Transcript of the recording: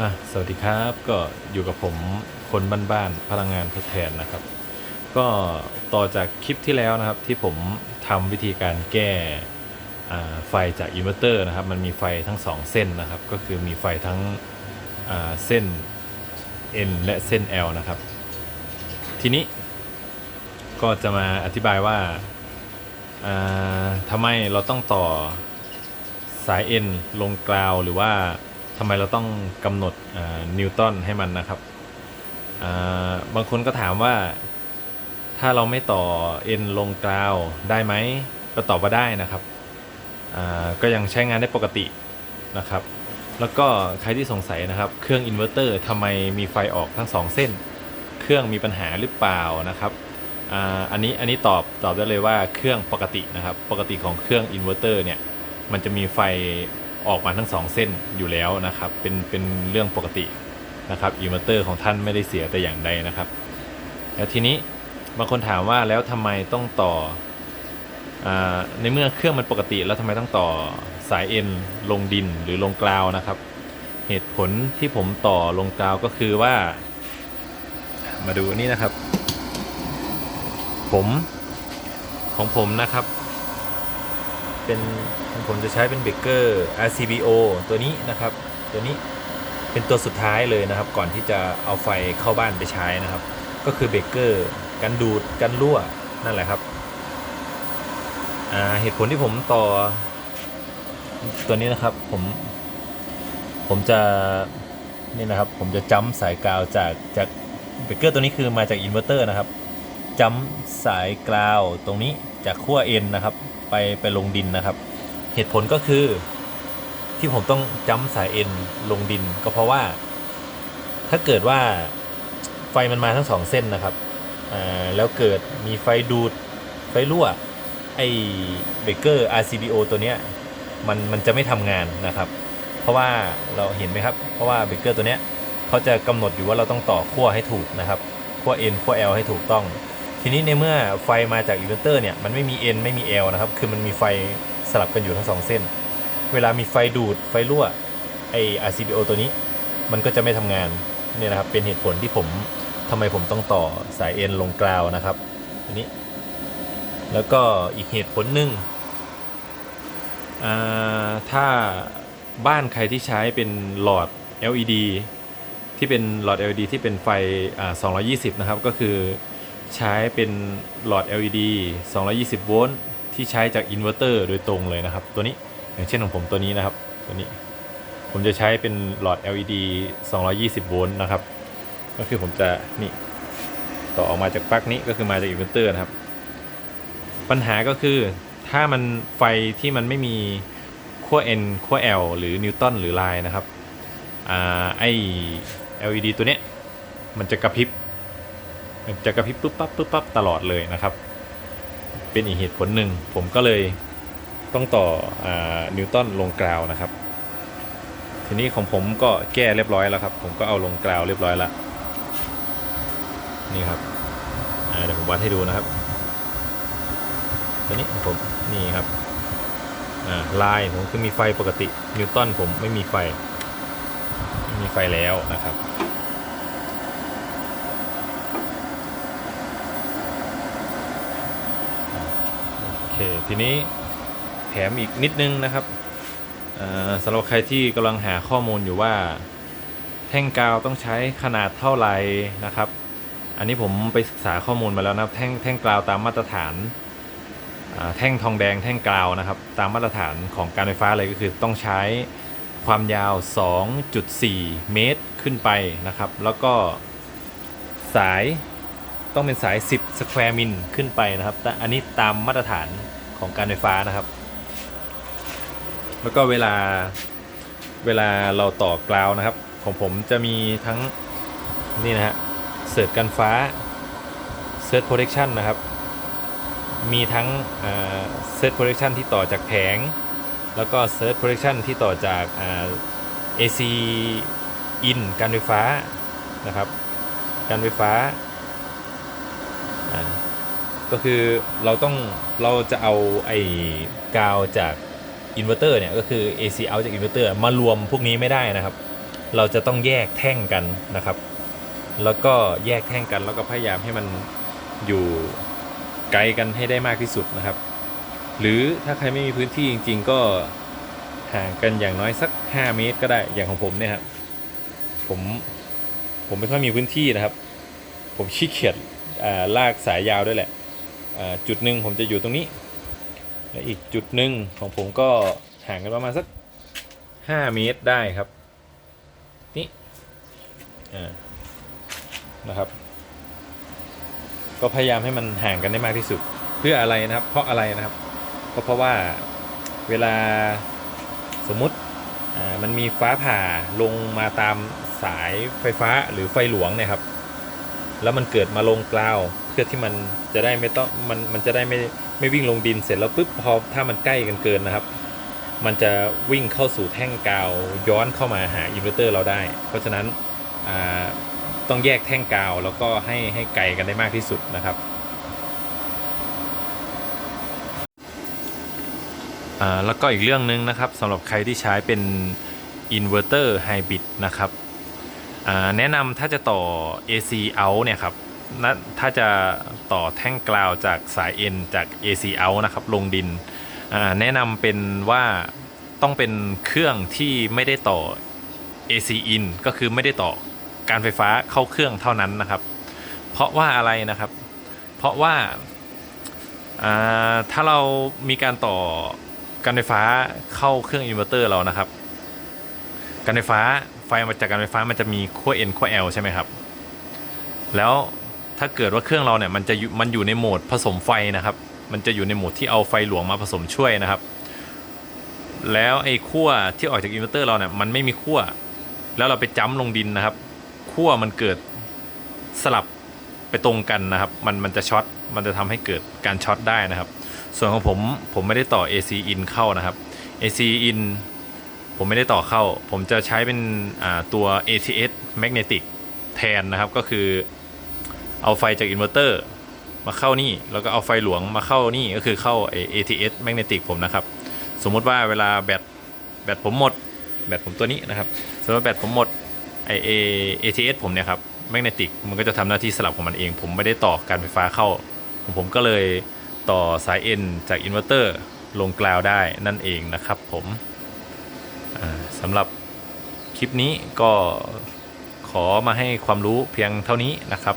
อะสวัสดีครับก็อยู่กับผมคนบ้านๆพลังงานทดแทนนะครับ ก็ต่อจากคลิปที่แล้วนะครับที่ผมทำวิธีการแก้ไฟจากอินเวอร์เตอร์นะครับ มันมีไฟทั้ง 2 เส้นนะครับ ก็คือมีไฟทั้งเส้น N และเส้น L นะครับ ทีนี้ก็จะมาอธิบายว่าอ่าทำไมเราต้องต่อสาย N ลงกราวหรือว่าำไมเราต้องกำหนดนิวตันให้มันนะครับ บางคนก็ถามว่าถ้าเราไม่ต่อ N ลงกราวได้ไหมก็ตอบว่าได้นะครับก็ยังใช้งานได้ปกตินะครับ แล้วก็ใครที่สงสัยนะครับ เครื่องอินเวอร์เตอร์ทำไมมีไฟออกทั้งสองเส้น เครื่องมีปัญหาหรือเปล่านะครับอันนี้อันนี้ตอบตอบได้เลยว่าเครื่องปกตินะครับ ปกติของเครื่องอินเวอร์เตอร์เนี่ยมันจะมีไฟ ออกมาทั้งสองเส้นอยู่แล้วนะครับ เป็นเป็นเรื่องปกตินะครับอินเวอร์เตอร์ของท่านไม่ได้เสียแต่อย่างใดนะครับ แล้วทีนี้บางคนถามว่าแล้วทำไมต้องต่ออาในเมื่อเครื่องมันปกติ แล้วทำไมต้องต่อสายเอ็นลงดินหรือลงกราวนะครับ เหตุผลที่ผมต่อลงกราวก็คือว่า มาดูนี่นะครับ ผมของผมนะครับ เป็นผมจะใช้เป็นเบเกอร์ RCBO ตัวนี้นะครับ ตัวนี้เป็นตัวสุดท้ายเลยนะครับ ก่อนที่จะเอาไฟเข้าบ้านไปใช้นะครับ ก็คือเบเกอร์กันดูดกันรั่วนั่นแหละครับอ่าเหตุผลที่ผมต่อตัวนี้นะครับผมผมจะนี่นะครับผมจะจัมสายกาวจากจากเบเกอร์ตัวนี้คือมาจากอินเวอร์เตอร์นะครับจัมสายกาวตรงนี้จากขั้วเอ็นนะครับ ไปไปลงดินนะครับ เหตุผลก็คือที่ผมต้องจัมสายเอ็นลงดิน ก็เพราะว่า ถ้าเกิดว่าไฟมันมาทั้งสองเส้นนะครับแล้วเกิดมีไฟดูดไฟรั่วไอเบเกอร์ RCBO ตัวเนี้ยมันมันจะไม่ทำงานนะครับ เพราะว่าเราเห็นไหมครับ เพราะว่าเบเกอร์ตัวเนี้ยเขาจะกำหนดอยู่ว่าเราต้องต่อขั้วให้ถูกนะครับขั้ว N ขั้ว L ให้ถูกต้อง ทีนี้ในเมื่อไฟมาจากอินเวอร์เตอร์เนี่ยมันไม่มี N ไม่มี L นะครับ คือมันมีไฟสลับกันอยู่ทั้งสองเส้น เวลามีไฟดูดไฟรั่วไอ RCBO ตัวนี้ มันก็จะไม่ทำงานเนี่ยนะครับเป็นเหตุผลที่ผมทำไมผมต้องต่อสาย N ลงกราวนะครับอันนี้ แล้วก็อีกเหตุผลหนึ่งถ้าบ้านใครที่ใช้เป็นหลอด LED ที่เป็นหลอด LED ที่เป็นไฟอ่า220 นะครับ ก็คือ ใช้เป็นหลอด LED 220 โวลต์ที่ใช้จากอินเวอร์เตอร์โดยตรงเลยนะครับ ตัวนี้อย่างเช่นของผมตัวนี้นะครับ ตัวนี้ผมจะใช้เป็นหลอด LED 220 โวลต์นะครับ ก็คือผมจะนี่ต่อออกมาจากปลั๊กนี้ก็คือมาจากอินเวอร์เตอร์นะครับ ปัญหาก็คือถ้ามันไฟที่มันไม่มีขั้ว N ขั้ว L หรือนิวตันหรือไลน์นะครับอ่าไอ LED ตัวเนี้ยมันจะกระพริบ จะกระพริบปุ๊บปั๊บปุ๊บปั๊บตลอดเลยนะครับ เป็นอีกเหตุผลหนึ่งผมก็เลยต้องต่ออนิวตันลงกราวนะครับ ทีนี้ของผมก็แก้เรียบร้อยแล้วครับ ผมก็เอาลงกราวเรียบร้อยแล้วนี่ครับเดี๋ยวผมวัดให้ดูนะครับ ตัวนี้ผมนี่ครับลายผมคือมีไฟปกตินิวตันผมไม่มีไฟไม่มีไฟแล้วนะครับ เค ทีนี้แถมอีกนิดนึงนะครับสำหรับใครที่กำลังหาข้อมูลอยู่ว่า แท่งกาวต้องใช้ขนาดเท่าไหร่นะครับ อันนี้ผมไปศึกษาข้อมูลมาแล้วนะแท่งแท่งกาวตามมาตรฐานแท่งทองแดงแท่งกาวนะครับ ตามมาตรฐานของการไฟฟ้าเลยก็คือต้องใช้ความยาว 2.4 เมตรขึ้นไปนะครับ แล้วก็สาย ต้องเป็นสาย 10 สแควร์มิลขึ้นไปนะครับ แต่อันนี้ตามมาตรฐานของการไฟฟ้านะครับ แล้วก็เวลาเวลาเราต่อกราวนะครับ ของผมจะมีทั้งนี่นะฮะเสิร์ตกันฟ้าเซิร์ตโปรเทคชันนะครับ มีทั้งเซตโปร t ชันที่ต่อจากแผง แล้วก็เซิร์ชโปร t ชันที่ต่อจากอ่า AC in การไฟฟ้านะครับ การไฟฟ้า ก็คือเราต้องเราจะเอาไอ้กาวจากอินเวอร์เตอร์เนี่ยก็คือ AC out จากอินเวอร์เตอร์มารวมพวกนี้ไม่ได้นะครับ เราจะต้องแยกแท่งกันนะครับ แล้วก็แยกแท่งกันแล้วก็พยายามให้มันอยู่ไกลกันให้ได้มากที่สุดนะครับ หรือถ้าใครไม่มีพื้นที่จริง ๆ ก็ห่างกันอย่างน้อยสัก 5 เมตรก็ได้อย่างของผมเนี่ยครับผมผมไม่ค่อยมีพื้นที่นะครับ ผมขี้เกียจอ่าลากสายยาวด้วยแหละ จุดหนึ่งผมจะอยู่ตรงนี้ และอีกจุดหนึ่งของผมก็ห่างกันประมาณสัก 5 เมตรได้ครับ นี่นะครับ ก็พยายามให้มันห่างกันได้มากที่สุด เพื่ออะไรนะครับ เพราะอะไรนะครับ ก็เพราะว่าเวลาสมมุติมันมีฟ้าผ่าลงมาตามสายไฟฟ้าหรือไฟหลวงเนี่ยครับ แล้วมันเกิดมาลงกลาว เพื่อที่มันจะได้ไม่ต้องมันมันจะได้ไม่ไม่วิ่งลงดินเสร็จแล้วปุ๊บพอถ้ามันใกล้กันเกินนะครับ มันจะวิ่งเข้าสู่แท่งกาวย้อนเข้ามาหาอินเวอร์เตอร์เราได้ เพราะฉะนั้นต้องแยกแท่งกาวแล้วก็ให้ให้ไกลกันได้มากที่สุดนะครับแล้วก็อีกเรื่องหนึ่งนะครับสำหรับใครที่ใช้เป็นอินเวอร์เตอร์ไฮบริดนะครับแนะนำถ้าจะต่อ AC out เนี่ยครับ นะถ้าจะต่อแท่งกราวจากสาย N จาก AC out นะครับลงดิน แนะนำเป็นว่าต้องเป็นเครื่องที่ไม่ได้ต่อ AC in ก็คือไม่ได้ต่อการไฟฟ้าเข้าเครื่องเท่านั้นนะครับ เพราะว่าอะไรนะครับ เพราะว่าอ่าถ้าเรามีการต่อการไฟฟ้าเข้าเครื่องอินเวอร์เตอร์เรานะครับ การไฟฟ้าไฟมาจากการไฟฟ้ามันจะมีขั้ว N ขั้ว L ใช่ไหมครับ แล้ว ถ้าเกิดว่าเครื่องเราเนี่ยมันจะมันอยู่ในโหมดผสมไฟนะครับ มันจะอยู่ในโหมดที่เอาไฟหลวงมาผสมช่วยนะครับ แล้วไอ้ขั้วที่ออกจากอินเวอร์เตอร์เราเนี่ยมันไม่มีขั้วแล้วเราไปจ้ำลงดินนะครับขั้วมันเกิดสลับไปตรงกันนะครับ มันมันจะช็อตมันจะทำให้เกิดการช็อตได้นะครับ ส่วนของผมผมไม่ได้ต่อ AC in เข้านะครับ AC in ผมไม่ได้ต่อเข้า ผมจะใช้เป็นตัว ATS magnetic แทนนะครับก็คือ เอาไฟจากอินเวอร์เตอร์มาเข้านี่ แล้วก็เอาไฟหลวงมาเข้านี่ก็คือเข้าไอ ATS magnetic ผมนะครับ สมมุติว่าเวลาแบตแบตผมหมด แบตผมตัวนี้นะครับ สมมติว่าแบตผมหมดไอ ATS ผมเนี่ยครับ magnetic มันก็จะทำหน้าที่สลับของมันเอง ผมไม่ได้ต่อการไฟฟ้าเข้า ผมผมก็เลยต่อสาย N จากอินเวอร์เตอร์ลงกราวได้นั่นเองนะครับผมสำหรับคลิปนี้ก็ขอมาให้ความรู้เพียงเท่านี้นะครับ